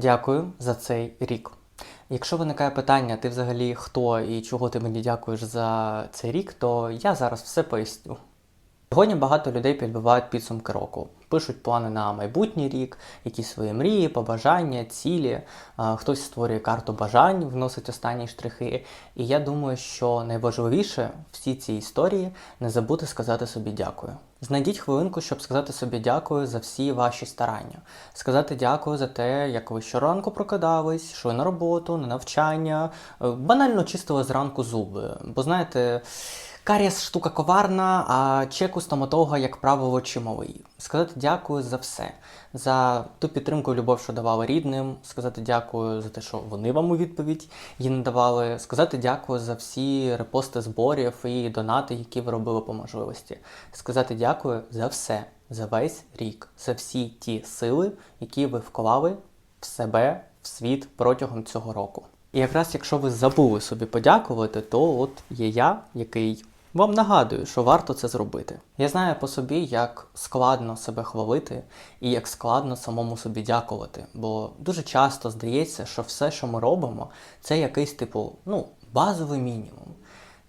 Дякую за цей рік. Якщо виникає питання, ти взагалі хто і чого ти мені дякуєш за цей рік, то я зараз все поясню. Сьогодні багато людей підбивають підсумки року, пишуть плани на майбутній рік, якісь свої мрії, побажання, цілі. Хтось створює карту бажань, вносить останні штрихи. І я думаю, що найважливіше в цій історії не забути сказати собі дякую. Знайдіть хвилинку, щоб сказати собі дякую за всі ваші старання. Сказати дякую за те, як ви щоранку прокидались, йшли на роботу, на навчання, е, банально чистили зранку зуби. Бо знаєте, карієс штука коварна, а чек у стоматолога, як правило, чималий. Сказати дякую за все, за ту підтримку і любов, що давали рідним, сказати дякую за те, що вони вам у відповідь її надавали, сказати дякую за всі репости зборів і донати, які ви робили по можливості. Сказати дякую за все, за весь рік, за всі ті сили, які ви вклали в себе, в світ протягом цього року. І якраз якщо ви забули собі подякувати, то от є я, який вам нагадую, що варто це зробити. Я знаю по собі, як складно себе хвалити і як складно самому собі дякувати. Бо дуже часто здається, що все, що ми робимо, це якийсь типу, ну, базовий мінімум.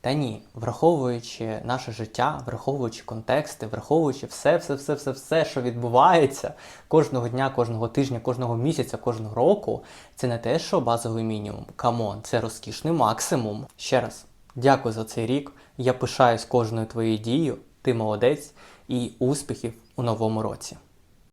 Та ні, враховуючи наше життя, враховуючи контексти, враховуючи все, все, все, все, все, що відбувається кожного дня, кожного тижня, кожного місяця, кожного року, це не те, що базовий мінімум. Камон, це розкішний максимум. Ще раз, дякую за цей рік. Я пишаюсь кожною твоєю дією. Ти молодець і успіхів у новому році.